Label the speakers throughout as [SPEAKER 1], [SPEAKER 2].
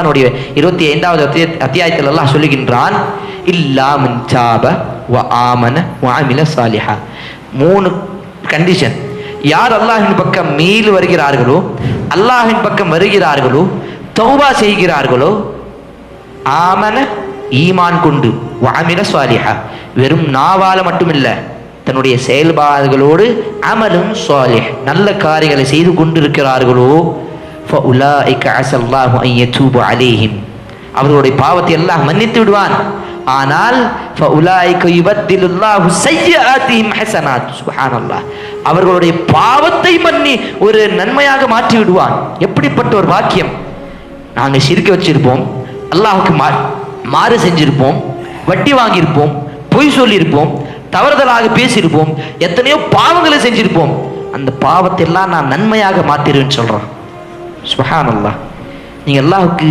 [SPEAKER 1] குர்ஆனுடைய இருபத்தி ஐந்தாவது அத்தியாயத்தில் அல்லாஹ் சொல்லுகின்றான் இல்லா சாப வ ஆமன வாமில சாலிஹா. மூணு கண்டிஷன் யார் அல்லாஹின் பக்கம் மீள் வருகிறார்களோ அல்லாஹின் பக்கம் வருகிறார்களோ தௌபா செய்கிறார்களோ ஆமன ஈமான் கொண்டு வாமில சாலிஹா. வெறும் நாவால மட்டுமில்ல தன்னுடைய செயல்பாடுகளோடு அமலும் சாலிஹ் நல்ல காரியங்களை செய்து கொண்டிருக்கிறார்களோ அலேஹிம் அவர்களுடைய பாவத்தை எல்லாம் மன்னித்து விடுவான் ஆனால் அவர்களுடைய பாவத்தை பண்ணி ஒரு நன்மையாக மாற்றி விடுவான் எப்படிப்பட்ட ஒரு வாக்கியம் நாங்கள் சிரிக்க வச்சிருப்போம் அல்லாஹுக்கு மா மாறு செஞ்சிருப்போம் வட்டி வாங்கியிருப்போம் பொய் சொல்லியிருப்போம் தவறுதலாக பேசியிருப்போம் எத்தனையோ பாவங்களை செஞ்சிருப்போம் அந்த பாவத்தை எல்லாம் நான் நன்மையாக மாத்திருவேன்னு சொல்கிறோம் சுஹான் அல்லாஹ் நீங்கள் அல்லாஹுக்கு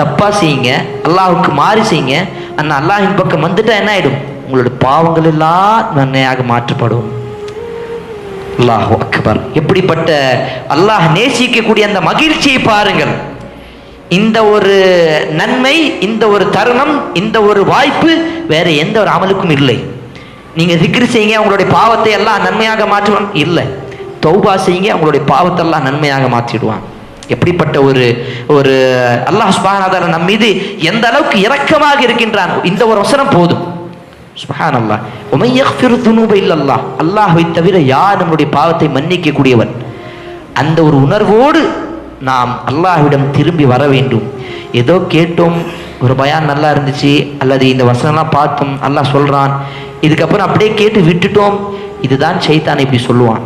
[SPEAKER 1] தப்பாக செய்யுங்க அல்லாஹுக்கு மாறி செய்யுங்க அந்த அல்லாஹின் பக்கம் வந்துட்டா என்ன ஆகிடும் உங்களோட பாவங்கள் எல்லாம் நன்மையாக மாற்றப்படும். அல்லாஹ் அக்பர். எப்படிப்பட்ட அல்லாஹ் நேசிக்கக்கூடிய அந்த மகிழ்ச்சியை பாருங்கள். இந்த ஒரு நன்மை இந்த ஒரு தருணம் இந்த ஒரு வாய்ப்பு வேற எந்த ஒரு அமலுக்கும் இல்லை. நீங்க திக்ரு செய்யுங்க அவங்களுடைய பாவத்தை எல்லாம் நன்மையாக மாற்றுவான்? இல்லை. தௌபா செய்யுங்க அவங்களுடைய பாவத்தை எல்லாம் நன்மையாக மாற்றிடுவான். எப்படிப்பட்ட ஒரு ஒரு அல்லாஹ் சுபானாதார நம் மீது எந்த அளவுக்கு இரக்கமாக இருக்கின்றான்? இந்த ஒரு வசனம் போதும். சுபஹான் அல்லாஹ் உமை யக்ஃபிரு இல்லல்லா அல்லாஹை தவிர யார் நம்முடைய பாவத்தை மன்னிக்கக்கூடியவன்? அந்த ஒரு உணர்வோடு நாம் அல்லாஹ்விடம் திரும்பி வர வேண்டும். ஏதோ கேட்டோம் ஒரு பயான் நல்லா இருந்துச்சு அல்லது இந்த வசனம்லாம் பார்த்தோம் அல்லாஹ் சொல்கிறான் இதுக்கப்புறம் அப்படியே கேட்டு விட்டுட்டோம் இதுதான் சைத்தான் இப்படி சொல்லுவான்.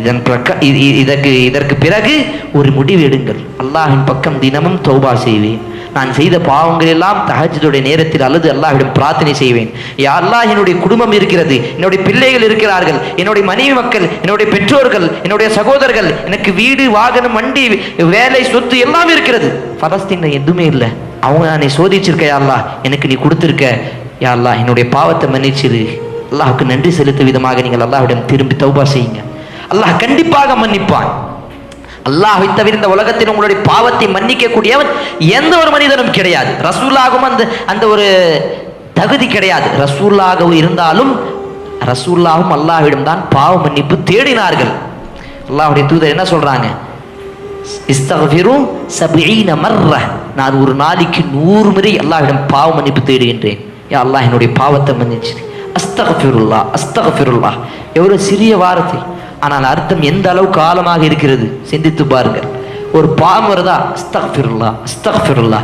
[SPEAKER 1] இதன் பிரக்க இதற்கு இதற்கு பிறகு ஒரு முடிவு எடுங்கள். அல்லாஹின் பக்கம் தினமும் தௌபா செய்வேன். நான் செய்த பாவங்கள் எல்லாம் தஹஜ்ஜுடைய நேரத்தில் அல்லது அல்லாஹ்விடம் பிரார்த்தனை செய்வேன். யா அல்லாஹ் என்னுடைய குடும்பம் இருக்கிறது என்னுடைய பிள்ளைகள் இருக்கிறார்கள் என்னுடைய மனைவி மக்கள் என்னுடைய பெற்றோர்கள் என்னுடைய சகோதரர்கள் எனக்கு வீடு வாகனம் வண்டி வேலை சொத்து எல்லாம் இருக்கிறது. பலஸ்தீன்ல எதுவுமே இல்லை. அவங்க நான் சோதிச்சிருக்க யா அல்லாஹ் எனக்கு நீ கொடுத்துருக்க. யா அல்லாஹ் என்னுடைய பாவத்தை மன்னிச்சிரு. அல்லாஹுக்கு நன்றி செலுத்தும் விதமாக நீங்கள் அல்லாஹ்விடம் திரும்பி தௌபா செய்யுங்க. அல்லாஹ் கண்டிப்பாக மன்னிப்பான். அல்லாஹை தவிர இந்த உலகத்தில் உங்களுடைய பாவத்தை மன்னிக்க கூடியவன் எந்த ஒரு மனிதனும் கிடையாது. ரசூலாகவும் அந்த அந்த ஒரு தகுதி கிடையாது. ரசூலாக இருந்தாலும் ரசூல்லாவும் அல்லாஹ்விடம் தான் பாவ மன்னிப்பு தேடினார்கள். அல்லாஹுடைய தூதர் என்ன சொல்றாங்க? இஸ்தகஃபிரு சபீன மர்ர நான் ஒரு நாளைக்கு நூறு முறை அல்லாஹ்விடம் பாவ மன்னிப்பு தேடுகின்றேன். யா அல்லாஹ் என்னுடைய பாவத்தை மன்னிச்சு அஸ்தகஃபிருல்லா அஸ்தகஃபிருல்லா எவ்வளவு சிறிய வார்த்தை. ஆனால் அர்த்தம் எந்த அளவு காலமாக இருக்கிறது சிந்தித்து பாருங்கள். ஒரு பாவம் வருதா அஸ்தகஃபிருல்லா அஸ்தகஃபிருல்லா.